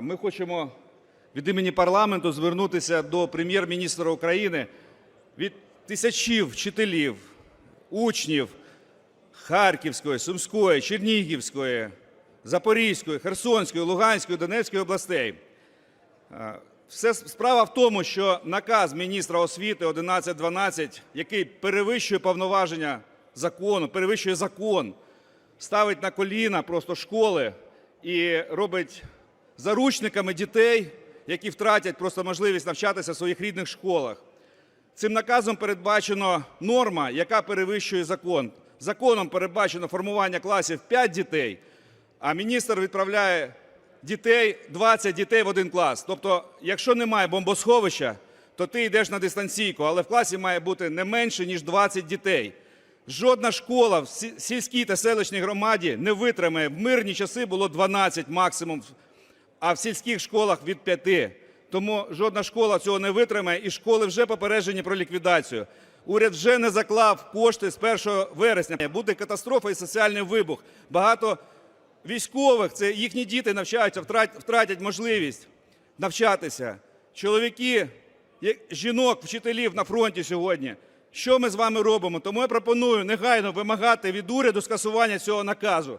Ми хочемо від імені парламенту звернутися до прем'єр-міністра України від тисячів вчителів, учнів Харківської, Сумської, Чернігівської, Запорізької, Херсонської, Луганської, Донецької областей. Все справа в тому, що наказ міністра освіти 1112, який перевищує повноваження закону, перевищує закон, ставить на коліна просто школи і робить заручниками дітей, які втратять просто можливість навчатися в своїх рідних школах. Цим наказом передбачено норма, яка перевищує закон. Законом передбачено формування класів 5 дітей, а міністр відправляє дітей, 20 дітей в один клас. Тобто, якщо немає бомбосховища, то ти йдеш на дистанційку, але в класі має бути не менше, ніж 20 дітей. Жодна школа в сільській та селищній громаді не витримає. В мирні часи було 12 максимум, а в сільських школах від 5. Тому жодна школа цього не витримає, і школи вже попереджені про ліквідацію. Уряд вже не заклав кошти з 1 вересня. Буде катастрофа і соціальний вибух. Багато військових, це їхні діти навчаються, втратять можливість навчатися. Чоловіки, жінок, вчителів на фронті сьогодні. Що ми з вами робимо? Тому я пропоную негайно вимагати від уряду скасування цього наказу.